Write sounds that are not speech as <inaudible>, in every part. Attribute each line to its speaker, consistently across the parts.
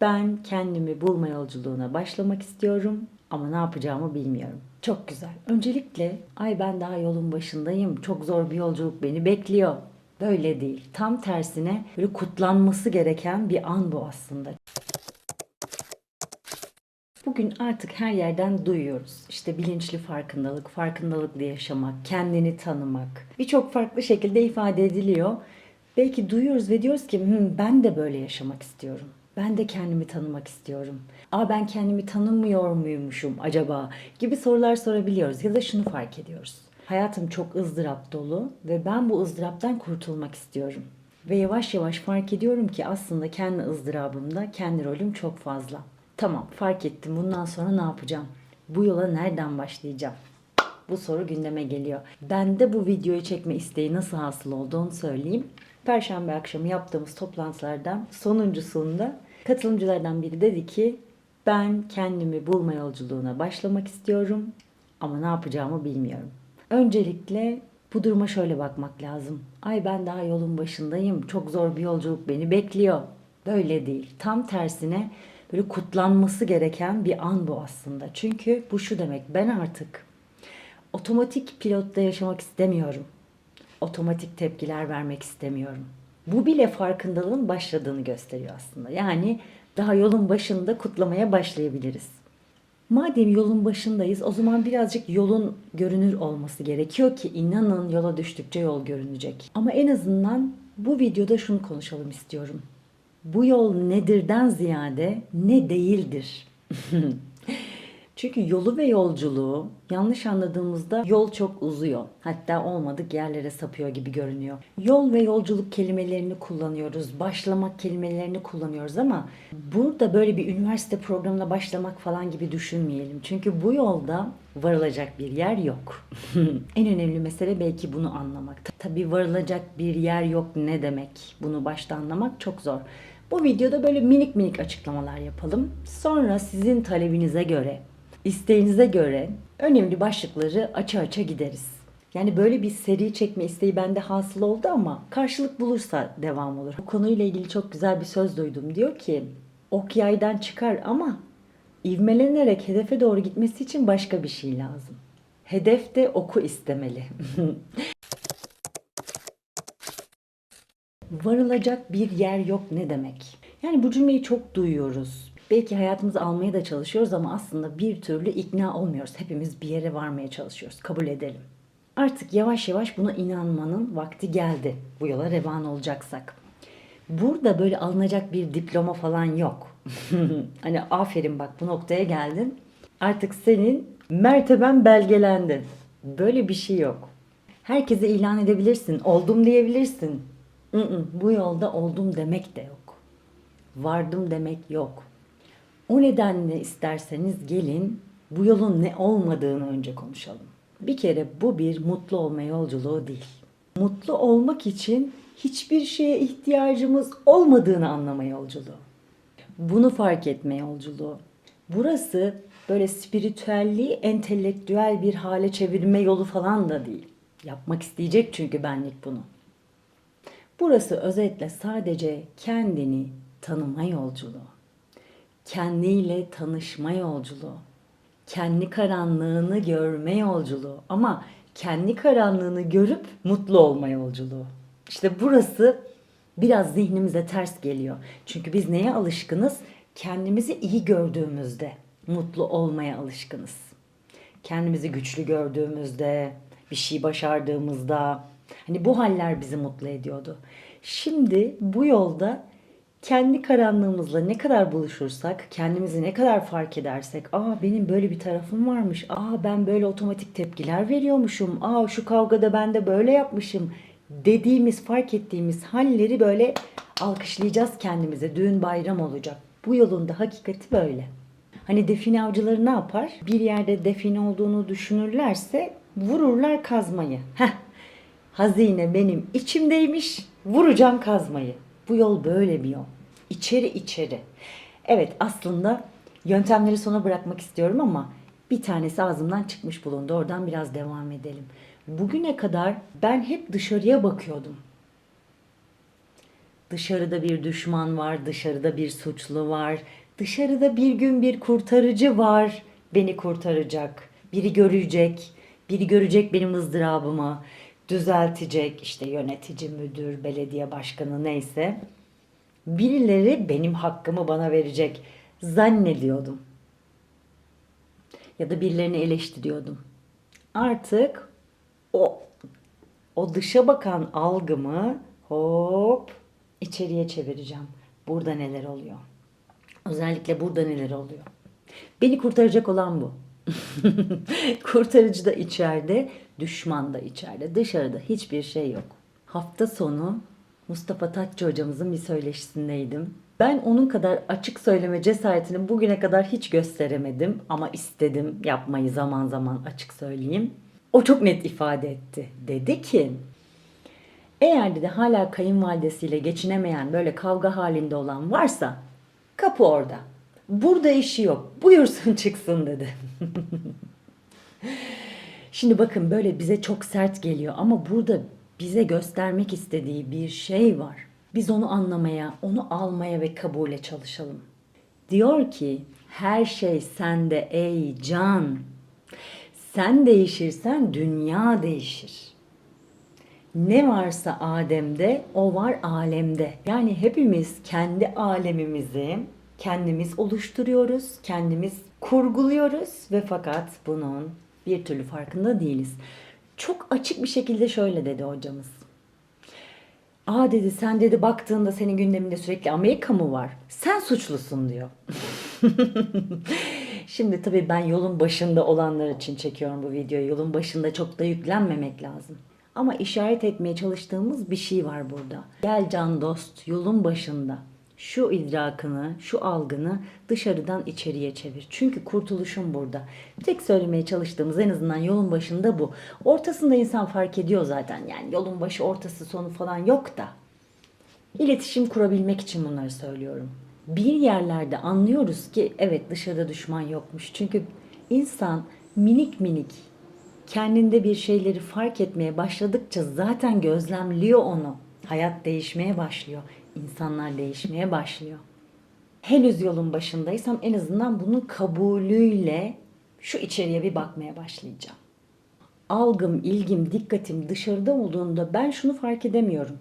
Speaker 1: Ben kendimi bulma yolculuğuna başlamak istiyorum ama ne yapacağımı bilmiyorum. Çok güzel. Öncelikle ay ben daha yolun başındayım. Çok zor bir yolculuk beni bekliyor. Böyle değil. Tam tersine böyle kutlanması gereken bir an bu aslında. Bugün artık her yerden duyuyoruz. İşte bilinçli farkındalık, farkındalıklı yaşamak, kendini tanımak. Birçok farklı şekilde ifade ediliyor. Belki duyuyoruz ve diyoruz ki "Hmm, ben de böyle yaşamak istiyorum. Ben de kendimi tanımak istiyorum. Aa ben kendimi tanımıyor muymuşum acaba gibi sorular sorabiliyoruz ya da şunu fark ediyoruz. Hayatım çok ızdırap dolu ve ben bu ızdıraptan kurtulmak istiyorum. Ve yavaş yavaş fark ediyorum ki aslında kendi ızdırabımda kendi rolüm çok fazla. Tamam fark ettim bundan sonra ne yapacağım? Bu yola nereden başlayacağım? Bu soru gündeme geliyor. Ben de bu videoyu çekme isteği nasıl hasıl oldu söyleyeyim. Perşembe akşamı yaptığımız toplantılardan sonuncusunda katılımcılardan biri dedi ki ben kendimi bulma yolculuğuna başlamak istiyorum ama ne yapacağımı bilmiyorum. Öncelikle bu duruma şöyle bakmak lazım. Ay ben daha yolun başındayım. Çok zor bir yolculuk beni bekliyor. Böyle değil. Tam tersine böyle kutlanması gereken bir an bu aslında. Çünkü bu şu demek. Ben artık otomatik pilotta yaşamak istemiyorum. Otomatik tepkiler vermek istemiyorum. Bu bile farkındalığın başladığını gösteriyor aslında. Yani daha yolun başında kutlamaya başlayabiliriz. Madem yolun başındayız o zaman birazcık yolun görünür olması gerekiyor ki inanın yola düştükçe yol görünecek. Ama en azından bu videoda şunu konuşalım istiyorum. Bu yol nedirden ziyade ne değildir. <laughs> Çünkü yolu ve yolculuğu yanlış anladığımızda yol çok uzuyor. Hatta olmadık yerlere sapıyor gibi görünüyor. Yol ve yolculuk kelimelerini kullanıyoruz. Başlamak kelimelerini kullanıyoruz ama burada böyle bir üniversite programına başlamak falan gibi düşünmeyelim. Çünkü bu yolda varılacak bir yer yok. <laughs> en önemli mesele belki bunu anlamak. Tabii varılacak bir yer yok ne demek? Bunu başta anlamak çok zor. Bu videoda böyle minik minik açıklamalar yapalım. Sonra sizin talebinize göre isteğinize göre önemli başlıkları aça aça gideriz. Yani böyle bir seri çekme isteği bende hasıl oldu ama karşılık bulursa devam olur. Bu konuyla ilgili çok güzel bir söz duydum. Diyor ki ok yaydan çıkar ama ivmelenerek hedefe doğru gitmesi için başka bir şey lazım. Hedef de oku istemeli. <laughs> Varılacak bir yer yok ne demek? Yani bu cümleyi çok duyuyoruz. Belki hayatımızı almaya da çalışıyoruz ama aslında bir türlü ikna olmuyoruz. Hepimiz bir yere varmaya çalışıyoruz. Kabul edelim. Artık yavaş yavaş buna inanmanın vakti geldi. Bu yola revan olacaksak. Burada böyle alınacak bir diploma falan yok. <laughs> hani aferin bak bu noktaya geldin. Artık senin merteben belgelendi. Böyle bir şey yok. Herkese ilan edebilirsin. Oldum diyebilirsin. Bu yolda oldum demek de yok. Vardım demek yok. O nedenle isterseniz gelin bu yolun ne olmadığını önce konuşalım. Bir kere bu bir mutlu olma yolculuğu değil. Mutlu olmak için hiçbir şeye ihtiyacımız olmadığını anlama yolculuğu. Bunu fark etme yolculuğu. Burası böyle spiritüelliği entelektüel bir hale çevirme yolu falan da değil. Yapmak isteyecek çünkü benlik bunu. Burası özetle sadece kendini tanıma yolculuğu kendiyle tanışma yolculuğu, kendi karanlığını görme yolculuğu ama kendi karanlığını görüp mutlu olma yolculuğu. İşte burası biraz zihnimize ters geliyor. Çünkü biz neye alışkınız? Kendimizi iyi gördüğümüzde mutlu olmaya alışkınız. Kendimizi güçlü gördüğümüzde, bir şey başardığımızda hani bu haller bizi mutlu ediyordu. Şimdi bu yolda kendi karanlığımızla ne kadar buluşursak, kendimizi ne kadar fark edersek, aa benim böyle bir tarafım varmış, aa ben böyle otomatik tepkiler veriyormuşum, aa şu kavgada ben de böyle yapmışım dediğimiz, fark ettiğimiz halleri böyle alkışlayacağız kendimize. Düğün bayram olacak. Bu yolun da hakikati böyle. Hani define avcıları ne yapar? Bir yerde define olduğunu düşünürlerse vururlar kazmayı. Heh, hazine benim içimdeymiş, vuracağım kazmayı. Bu yol böyle bir yol. İçeri içeri. Evet aslında yöntemleri sona bırakmak istiyorum ama bir tanesi ağzımdan çıkmış bulundu. Oradan biraz devam edelim. Bugüne kadar ben hep dışarıya bakıyordum. Dışarıda bir düşman var, dışarıda bir suçlu var. Dışarıda bir gün bir kurtarıcı var. Beni kurtaracak. Biri görecek. Biri görecek benim ızdırabımı. Düzeltecek. işte yönetici, müdür, belediye başkanı neyse. Birileri benim hakkımı bana verecek zannediyordum. Ya da birilerini eleştiriyordum. Artık o o dışa bakan algımı hop içeriye çevireceğim. Burada neler oluyor? Özellikle burada neler oluyor? Beni kurtaracak olan bu. <laughs> Kurtarıcı da içeride, düşman da içeride. Dışarıda hiçbir şey yok. Hafta sonu Mustafa Tatçı hocamızın bir söyleşisindeydim. Ben onun kadar açık söyleme cesaretini bugüne kadar hiç gösteremedim ama istedim yapmayı zaman zaman açık söyleyeyim. O çok net ifade etti. Dedi ki eğer dedi hala kayınvalidesiyle geçinemeyen böyle kavga halinde olan varsa kapı orada. Burada işi yok. Buyursun çıksın dedi. <laughs> Şimdi bakın böyle bize çok sert geliyor ama burada bize göstermek istediği bir şey var. Biz onu anlamaya, onu almaya ve kabule çalışalım. Diyor ki her şey sende ey can. Sen değişirsen dünya değişir. Ne varsa Adem'de o var alemde. Yani hepimiz kendi alemimizi kendimiz oluşturuyoruz, kendimiz kurguluyoruz ve fakat bunun bir türlü farkında değiliz. Çok açık bir şekilde şöyle dedi hocamız. Aa dedi sen dedi baktığında senin gündeminde sürekli Amerika mı var? Sen suçlusun diyor. <laughs> Şimdi tabii ben yolun başında olanlar için çekiyorum bu videoyu. Yolun başında çok da yüklenmemek lazım. Ama işaret etmeye çalıştığımız bir şey var burada. Gel can dost yolun başında şu idrakını, şu algını dışarıdan içeriye çevir. Çünkü kurtuluşun burada. Tek söylemeye çalıştığımız en azından yolun başında bu. Ortasında insan fark ediyor zaten. Yani yolun başı, ortası, sonu falan yok da. İletişim kurabilmek için bunları söylüyorum. Bir yerlerde anlıyoruz ki evet dışarıda düşman yokmuş. Çünkü insan minik minik kendinde bir şeyleri fark etmeye başladıkça zaten gözlemliyor onu. Hayat değişmeye başlıyor. İnsanlar değişmeye başlıyor. Henüz yolun başındaysam en azından bunun kabulüyle şu içeriye bir bakmaya başlayacağım. Algım, ilgim, dikkatim dışarıda olduğunda ben şunu fark edemiyorum.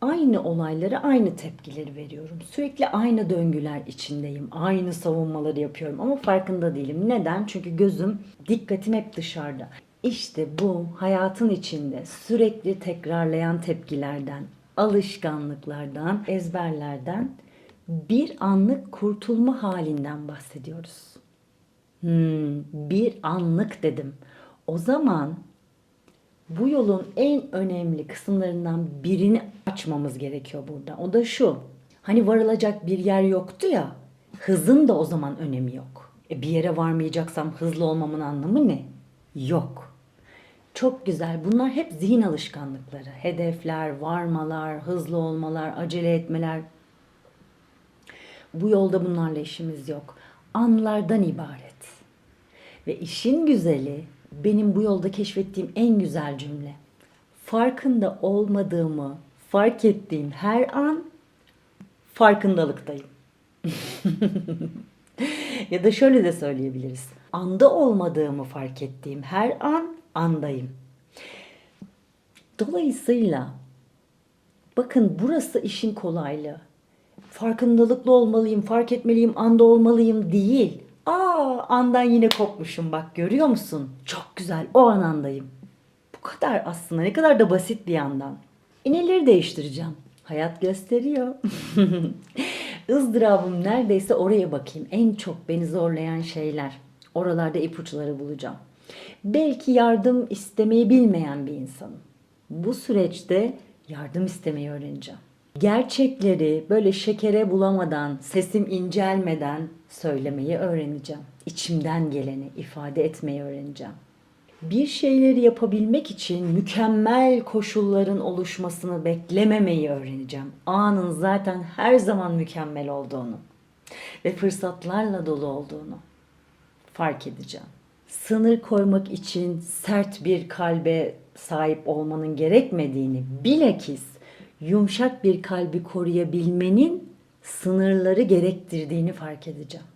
Speaker 1: Aynı olaylara aynı tepkileri veriyorum. Sürekli aynı döngüler içindeyim. Aynı savunmaları yapıyorum ama farkında değilim. Neden? Çünkü gözüm, dikkatim hep dışarıda. İşte bu hayatın içinde sürekli tekrarlayan tepkilerden, alışkanlıklardan, ezberlerden bir anlık kurtulma halinden bahsediyoruz. Hmm, bir anlık dedim. O zaman bu yolun en önemli kısımlarından birini açmamız gerekiyor burada. O da şu. Hani varılacak bir yer yoktu ya. Hızın da o zaman önemi yok. E bir yere varmayacaksam hızlı olmamın anlamı ne? Yok. Çok güzel. Bunlar hep zihin alışkanlıkları. Hedefler, varmalar, hızlı olmalar, acele etmeler. Bu yolda bunlarla işimiz yok. Anlardan ibaret. Ve işin güzeli benim bu yolda keşfettiğim en güzel cümle. Farkında olmadığımı fark ettiğim her an farkındalıktayım. <laughs> ya da şöyle de söyleyebiliriz. Anda olmadığımı fark ettiğim her an andayım. Dolayısıyla bakın burası işin kolaylığı. Farkındalıklı olmalıyım, fark etmeliyim, anda olmalıyım değil. Aa andan yine kopmuşum bak görüyor musun? Çok güzel o an andayım. Bu kadar aslında ne kadar da basit bir yandan. E değiştireceğim? Hayat gösteriyor. <laughs> ızdırabım neredeyse oraya bakayım. En çok beni zorlayan şeyler. Oralarda ipuçları bulacağım. Belki yardım istemeyi bilmeyen bir insanım. Bu süreçte yardım istemeyi öğreneceğim. Gerçekleri böyle şekere bulamadan, sesim incelmeden söylemeyi öğreneceğim. İçimden geleni ifade etmeyi öğreneceğim. Bir şeyleri yapabilmek için mükemmel koşulların oluşmasını beklememeyi öğreneceğim. Anın zaten her zaman mükemmel olduğunu ve fırsatlarla dolu olduğunu fark edeceğim. Sınır koymak için sert bir kalbe sahip olmanın gerekmediğini bilakis yumuşak bir kalbi koruyabilmenin sınırları gerektirdiğini fark edeceğim.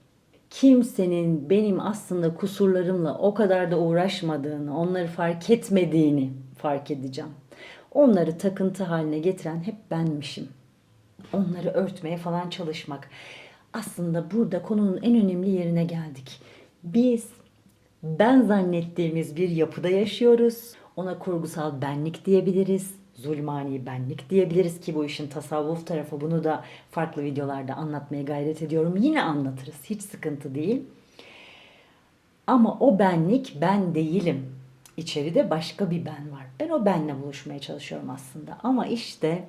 Speaker 1: Kimsenin benim aslında kusurlarımla o kadar da uğraşmadığını, onları fark etmediğini fark edeceğim. Onları takıntı haline getiren hep benmişim. Onları örtmeye falan çalışmak. Aslında burada konunun en önemli yerine geldik. Biz ben zannettiğimiz bir yapıda yaşıyoruz. Ona kurgusal benlik diyebiliriz. Zulmani benlik diyebiliriz ki bu işin tasavvuf tarafı bunu da farklı videolarda anlatmaya gayret ediyorum. Yine anlatırız. Hiç sıkıntı değil. Ama o benlik ben değilim. İçeride başka bir ben var. Ben o benle buluşmaya çalışıyorum aslında. Ama işte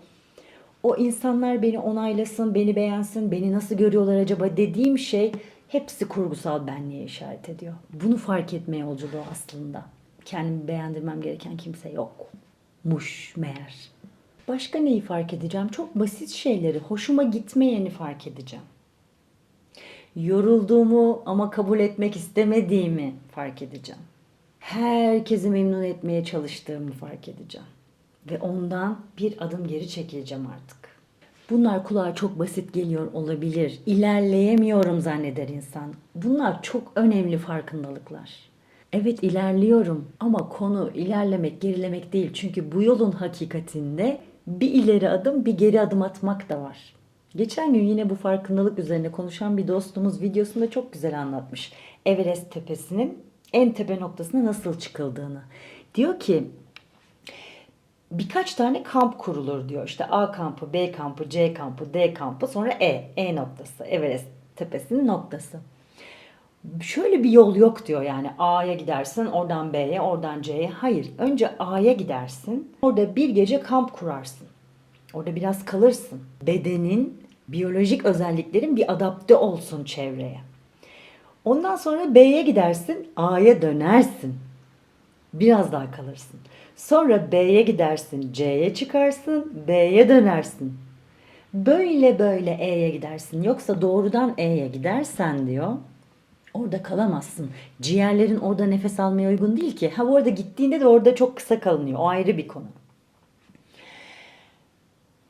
Speaker 1: o insanlar beni onaylasın, beni beğensin, beni nasıl görüyorlar acaba dediğim şey hepsi kurgusal benliğe işaret ediyor. Bunu fark etme yolculuğu aslında. Kendimi beğendirmem gereken kimse yok. Muş meğer. Başka neyi fark edeceğim? Çok basit şeyleri, hoşuma gitmeyeni fark edeceğim. Yorulduğumu ama kabul etmek istemediğimi fark edeceğim. Herkesi memnun etmeye çalıştığımı fark edeceğim. Ve ondan bir adım geri çekileceğim artık. Bunlar kulağa çok basit geliyor olabilir. İlerleyemiyorum zanneder insan. Bunlar çok önemli farkındalıklar. Evet ilerliyorum ama konu ilerlemek, gerilemek değil. Çünkü bu yolun hakikatinde bir ileri adım, bir geri adım atmak da var. Geçen gün yine bu farkındalık üzerine konuşan bir dostumuz videosunda çok güzel anlatmış. Everest tepesinin en tepe noktasına nasıl çıkıldığını. Diyor ki birkaç tane kamp kurulur diyor. İşte A kampı, B kampı, C kampı, D kampı, sonra E, E noktası, Everest tepesinin noktası. Şöyle bir yol yok diyor yani A'ya gidersin, oradan B'ye, oradan C'ye. Hayır, önce A'ya gidersin. Orada bir gece kamp kurarsın. Orada biraz kalırsın. Bedenin, biyolojik özelliklerin bir adapte olsun çevreye. Ondan sonra B'ye gidersin, A'ya dönersin. Biraz daha kalırsın. Sonra B'ye gidersin, C'ye çıkarsın, B'ye dönersin. Böyle böyle E'ye gidersin. Yoksa doğrudan E'ye gidersen diyor. Orada kalamazsın. Ciğerlerin orada nefes almaya uygun değil ki. Ha orada gittiğinde de orada çok kısa kalınıyor. O ayrı bir konu.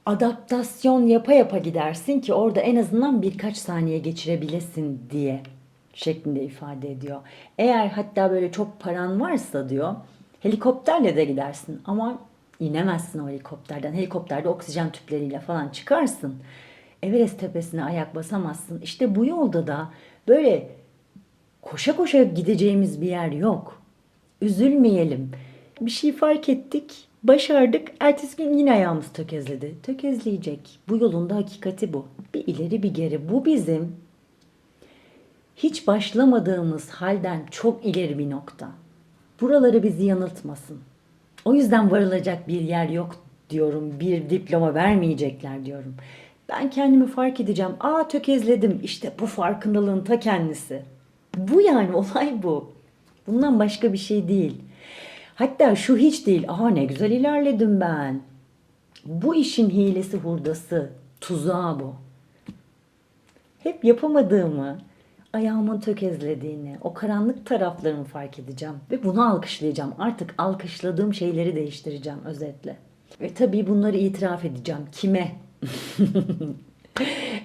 Speaker 1: Adaptasyon yapa yapa gidersin ki orada en azından birkaç saniye geçirebilesin diye şeklinde ifade ediyor. Eğer hatta böyle çok paran varsa diyor helikopterle de gidersin ama inemezsin o helikopterden. Helikopterde oksijen tüpleriyle falan çıkarsın. Everest tepesine ayak basamazsın. İşte bu yolda da böyle koşa koşa gideceğimiz bir yer yok. Üzülmeyelim. Bir şey fark ettik, başardık. Ertesi gün yine ayağımız tökezledi. Tökezleyecek. Bu yolun da hakikati bu. Bir ileri bir geri. Bu bizim hiç başlamadığımız halden çok ileri bir nokta. Buraları bizi yanıltmasın. O yüzden varılacak bir yer yok diyorum. Bir diploma vermeyecekler diyorum. Ben kendimi fark edeceğim. Aa tökezledim. İşte bu farkındalığın ta kendisi. Bu yani <laughs> olay bu. Bundan başka bir şey değil. Hatta şu hiç değil. Aa ne güzel ilerledim ben. Bu işin hilesi hurdası, tuzağı bu. Hep yapamadığımı, ayağımın tökezlediğini, o karanlık taraflarımı fark edeceğim ve bunu alkışlayacağım. Artık alkışladığım şeyleri değiştireceğim özetle. Ve tabii bunları itiraf edeceğim. Kime? <laughs>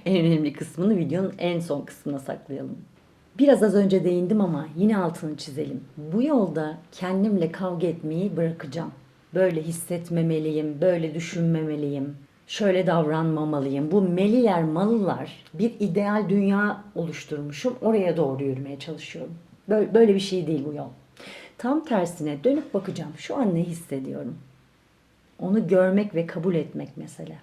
Speaker 1: en önemli kısmını videonun en son kısmına saklayalım. Biraz az önce değindim ama yine altını çizelim. Bu yolda kendimle kavga etmeyi bırakacağım. Böyle hissetmemeliyim, böyle düşünmemeliyim, şöyle davranmamalıyım. Bu meliler, malılar bir ideal dünya oluşturmuşum. Oraya doğru yürümeye çalışıyorum. Böyle, böyle bir şey değil bu yol. Tam tersine dönüp bakacağım. Şu an ne hissediyorum? Onu görmek ve kabul etmek mesela.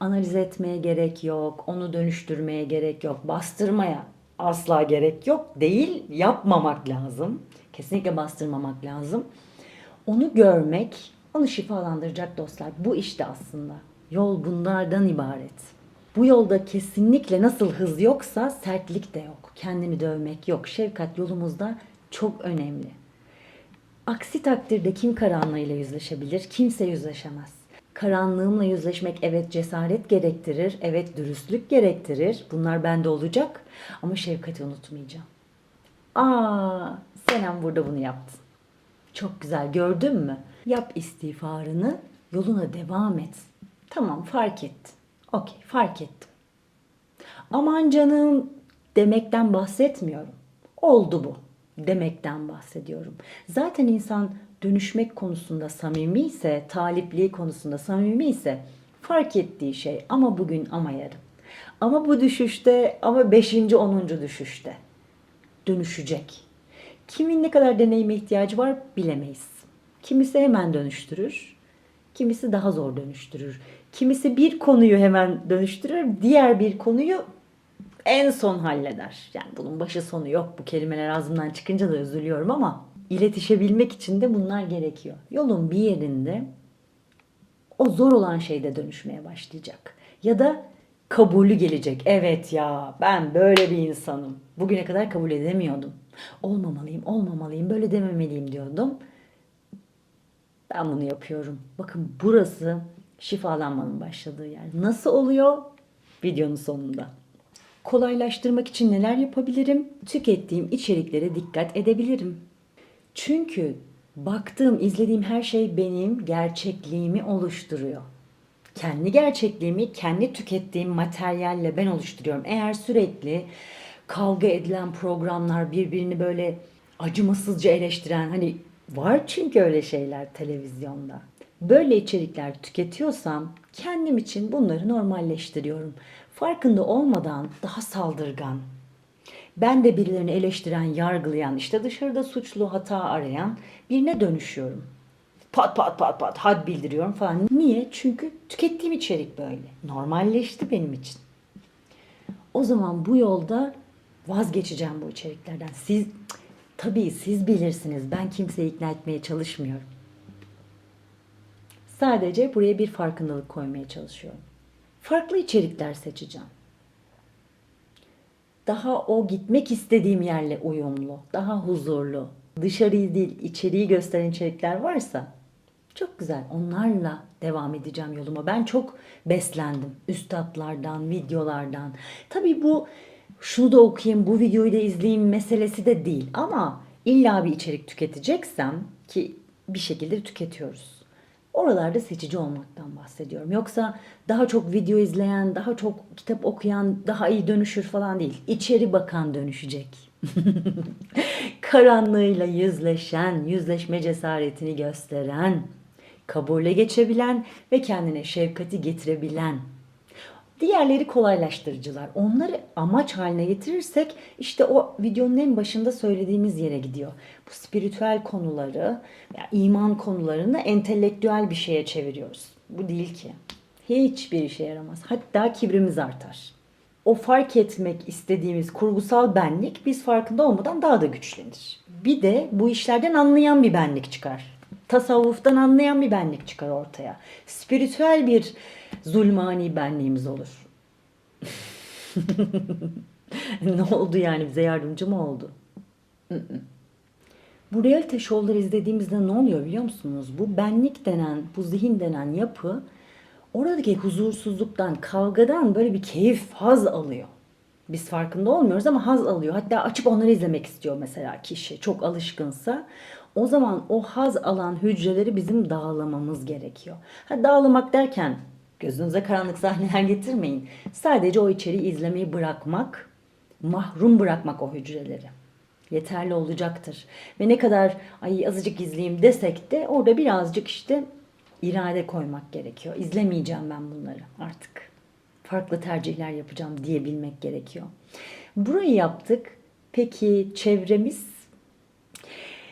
Speaker 1: Analiz etmeye gerek yok, onu dönüştürmeye gerek yok, bastırmaya asla gerek yok. Değil, yapmamak lazım. Kesinlikle bastırmamak lazım. Onu görmek, onu şifalandıracak dostlar. Bu işte aslında. Yol bunlardan ibaret. Bu yolda kesinlikle nasıl hız yoksa sertlik de yok. Kendini dövmek yok. Şefkat yolumuzda çok önemli. Aksi takdirde kim karanlığıyla yüzleşebilir? Kimse yüzleşemez. Karanlığımla yüzleşmek evet cesaret gerektirir, evet dürüstlük gerektirir. Bunlar bende olacak ama şefkati unutmayacağım. Aa, Senem burada bunu yaptın. Çok güzel gördün mü? Yap istiğfarını, yoluna devam et. Tamam fark ettin. Okey fark ettim. Aman canım demekten bahsetmiyorum. Oldu bu demekten bahsediyorum. Zaten insan dönüşmek konusunda samimi ise, talipliği konusunda samimi ise fark ettiği şey ama bugün ama yarın. Ama bu düşüşte ama beşinci onuncu düşüşte dönüşecek. Kimin ne kadar deneyime ihtiyacı var bilemeyiz. Kimisi hemen dönüştürür, kimisi daha zor dönüştürür. Kimisi bir konuyu hemen dönüştürür, diğer bir konuyu en son halleder. Yani bunun başı sonu yok. Bu kelimeler ağzımdan çıkınca da üzülüyorum ama iletişebilmek için de bunlar gerekiyor. Yolun bir yerinde o zor olan şeyde dönüşmeye başlayacak. Ya da kabulü gelecek. Evet ya ben böyle bir insanım. Bugüne kadar kabul edemiyordum. Olmamalıyım, olmamalıyım, böyle dememeliyim diyordum. Ben bunu yapıyorum. Bakın burası şifalanmanın başladığı yer. Nasıl oluyor? Videonun sonunda. Kolaylaştırmak için neler yapabilirim? Tükettiğim içeriklere dikkat edebilirim. Çünkü baktığım, izlediğim her şey benim gerçekliğimi oluşturuyor. Kendi gerçekliğimi, kendi tükettiğim materyalle ben oluşturuyorum. Eğer sürekli kavga edilen programlar, birbirini böyle acımasızca eleştiren, hani var çünkü öyle şeyler televizyonda. Böyle içerikler tüketiyorsam kendim için bunları normalleştiriyorum. Farkında olmadan daha saldırgan, ben de birilerini eleştiren, yargılayan, işte dışarıda suçlu, hata arayan birine dönüşüyorum. Pat pat pat pat had bildiriyorum falan. Niye? Çünkü tükettiğim içerik böyle. Normalleşti benim için. O zaman bu yolda vazgeçeceğim bu içeriklerden. Siz tabii siz bilirsiniz. Ben kimseyi ikna etmeye çalışmıyorum. Sadece buraya bir farkındalık koymaya çalışıyorum. Farklı içerikler seçeceğim daha o gitmek istediğim yerle uyumlu, daha huzurlu, dışarıyı değil içeriği gösteren içerikler varsa çok güzel. Onlarla devam edeceğim yoluma. Ben çok beslendim. Üstadlardan, videolardan. Tabii bu şunu da okuyayım, bu videoyu da izleyeyim meselesi de değil. Ama illa bir içerik tüketeceksem ki bir şekilde tüketiyoruz. Oralarda seçici olmaktan bahsediyorum. Yoksa daha çok video izleyen, daha çok kitap okuyan daha iyi dönüşür falan değil. İçeri bakan dönüşecek. <laughs> Karanlığıyla yüzleşen, yüzleşme cesaretini gösteren, kabule geçebilen ve kendine şefkati getirebilen. Diğerleri kolaylaştırıcılar. Onları amaç haline getirirsek işte o videonun en başında söylediğimiz yere gidiyor. Bu spiritüel konuları, yani iman konularını entelektüel bir şeye çeviriyoruz. Bu değil ki. Hiçbir işe yaramaz. Hatta kibrimiz artar. O fark etmek istediğimiz kurgusal benlik biz farkında olmadan daha da güçlenir. Bir de bu işlerden anlayan bir benlik çıkar. Tasavvuftan anlayan bir benlik çıkar ortaya. Spiritüel bir zulmani benliğimiz olur. <laughs> ne oldu yani bize yardımcı mı oldu? Bu realite show'ları izlediğimizde ne oluyor biliyor musunuz? Bu benlik denen, bu zihin denen yapı oradaki huzursuzluktan, kavgadan böyle bir keyif, haz alıyor. Biz farkında olmuyoruz ama haz alıyor. Hatta açıp onları izlemek istiyor mesela kişi çok alışkınsa. O zaman o haz alan hücreleri bizim dağlamamız gerekiyor. Ha, dağlamak derken gözünüze karanlık sahneler getirmeyin. Sadece o içeriği izlemeyi bırakmak, mahrum bırakmak o hücreleri yeterli olacaktır. Ve ne kadar ay azıcık izleyeyim desek de orada birazcık işte irade koymak gerekiyor. İzlemeyeceğim ben bunları artık. Farklı tercihler yapacağım diyebilmek gerekiyor. Burayı yaptık. Peki çevremiz?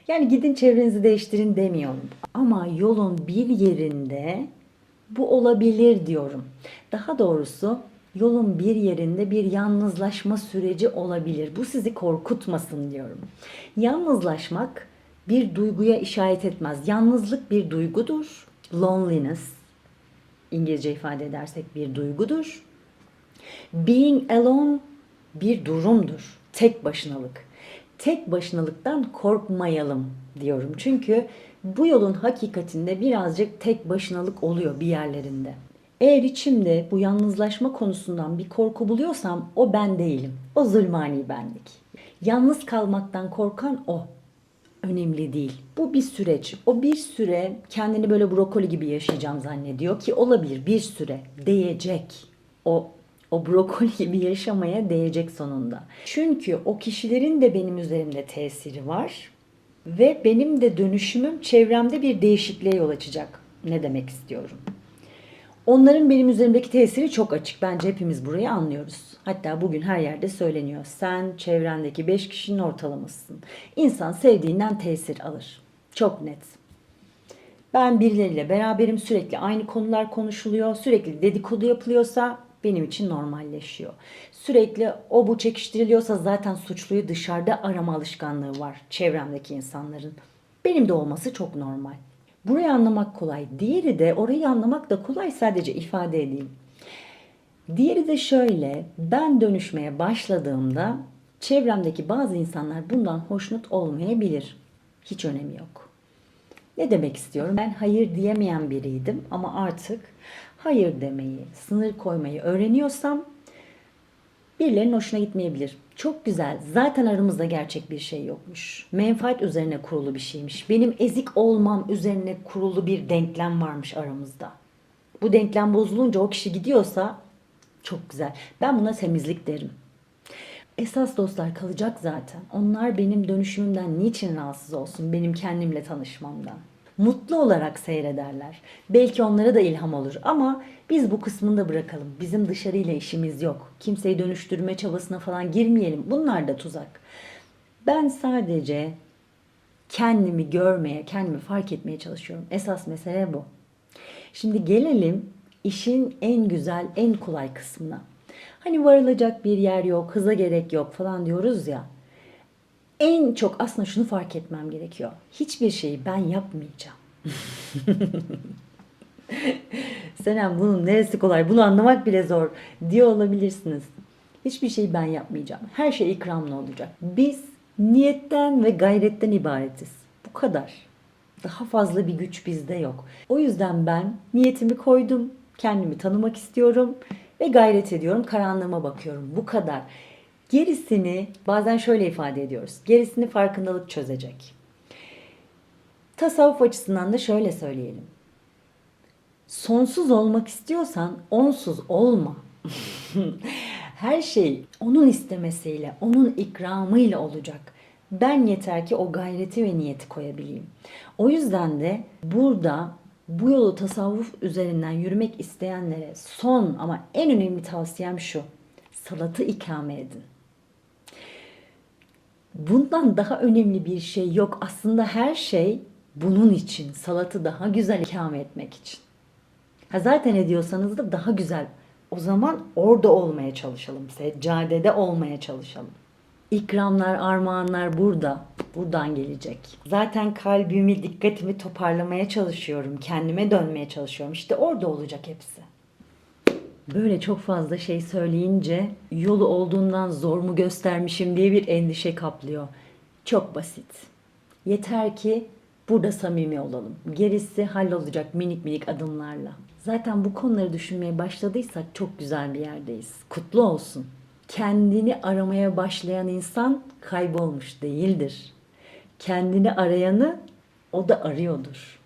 Speaker 1: Yani gidin çevrenizi değiştirin demiyorum. Ama yolun bir yerinde bu olabilir diyorum. Daha doğrusu yolun bir yerinde bir yalnızlaşma süreci olabilir. Bu sizi korkutmasın diyorum. Yalnızlaşmak bir duyguya işaret etmez. Yalnızlık bir duygudur. Loneliness İngilizce ifade edersek bir duygudur. Being alone bir durumdur. Tek başınalık. Tek başınalıktan korkmayalım diyorum. Çünkü bu yolun hakikatinde birazcık tek başınalık oluyor bir yerlerinde. Eğer içimde bu yalnızlaşma konusundan bir korku buluyorsam o ben değilim. O zulmani benlik. Yalnız kalmaktan korkan o. önemli değil. Bu bir süreç. O bir süre kendini böyle brokoli gibi yaşayacağım zannediyor ki olabilir bir süre değecek. O o brokoli gibi yaşamaya değecek sonunda. Çünkü o kişilerin de benim üzerimde tesiri var ve benim de dönüşümüm çevremde bir değişikliğe yol açacak. Ne demek istiyorum? Onların benim üzerimdeki tesiri çok açık. Bence hepimiz burayı anlıyoruz. Hatta bugün her yerde söyleniyor. Sen çevrendeki 5 kişinin ortalamasısın. İnsan sevdiğinden tesir alır. Çok net. Ben birileriyle beraberim. Sürekli aynı konular konuşuluyor. Sürekli dedikodu yapılıyorsa benim için normalleşiyor. Sürekli o bu çekiştiriliyorsa zaten suçluyu dışarıda arama alışkanlığı var çevremdeki insanların. Benim de olması çok normal. Burayı anlamak kolay. Diğeri de orayı anlamak da kolay sadece ifade edeyim. Diğeri de şöyle, ben dönüşmeye başladığımda çevremdeki bazı insanlar bundan hoşnut olmayabilir. Hiç önemi yok. Ne demek istiyorum? Ben hayır diyemeyen biriydim ama artık hayır demeyi, sınır koymayı öğreniyorsam birilerinin hoşuna gitmeyebilir. Çok güzel. Zaten aramızda gerçek bir şey yokmuş. Menfaat üzerine kurulu bir şeymiş. Benim ezik olmam üzerine kurulu bir denklem varmış aramızda. Bu denklem bozulunca o kişi gidiyorsa çok güzel. Ben buna temizlik derim. Esas dostlar kalacak zaten. Onlar benim dönüşümümden niçin rahatsız olsun? Benim kendimle tanışmamdan. Mutlu olarak seyrederler. Belki onlara da ilham olur ama biz bu kısmını da bırakalım. Bizim dışarıyla işimiz yok. Kimseyi dönüştürme çabasına falan girmeyelim. Bunlar da tuzak. Ben sadece kendimi görmeye, kendimi fark etmeye çalışıyorum. Esas mesele bu. Şimdi gelelim işin en güzel, en kolay kısmına. Hani varılacak bir yer yok, hıza gerek yok falan diyoruz ya. En çok aslında şunu fark etmem gerekiyor. Hiçbir şeyi ben yapmayacağım. <laughs> Senem bunun neresi kolay, bunu anlamak bile zor diyor olabilirsiniz. Hiçbir şeyi ben yapmayacağım. Her şey ikramlı olacak. Biz niyetten ve gayretten ibaretiz. Bu kadar. Daha fazla bir güç bizde yok. O yüzden ben niyetimi koydum. Kendimi tanımak istiyorum ve gayret ediyorum. Karanlığıma bakıyorum. Bu kadar. Gerisini bazen şöyle ifade ediyoruz. Gerisini farkındalık çözecek. Tasavvuf açısından da şöyle söyleyelim. Sonsuz olmak istiyorsan onsuz olma. <laughs> Her şey onun istemesiyle, onun ikramıyla olacak. Ben yeter ki o gayreti ve niyeti koyabileyim. O yüzden de burada bu yolu tasavvuf üzerinden yürümek isteyenlere son ama en önemli tavsiyem şu. Salatı ikame edin. Bundan daha önemli bir şey yok. Aslında her şey bunun için. Salatı daha güzel ikame etmek için. Ha zaten ediyorsanız da daha güzel. O zaman orada olmaya çalışalım. Seccadede olmaya çalışalım. İkramlar, armağanlar burada. Buradan gelecek. Zaten kalbimi, dikkatimi toparlamaya çalışıyorum. Kendime dönmeye çalışıyorum. İşte orada olacak hepsi. Böyle çok fazla şey söyleyince yolu olduğundan zor mu göstermişim diye bir endişe kaplıyor. Çok basit. Yeter ki burada samimi olalım. Gerisi hallolacak minik minik adımlarla. Zaten bu konuları düşünmeye başladıysak çok güzel bir yerdeyiz. Kutlu olsun. Kendini aramaya başlayan insan kaybolmuş değildir. Kendini arayanı o da arıyordur.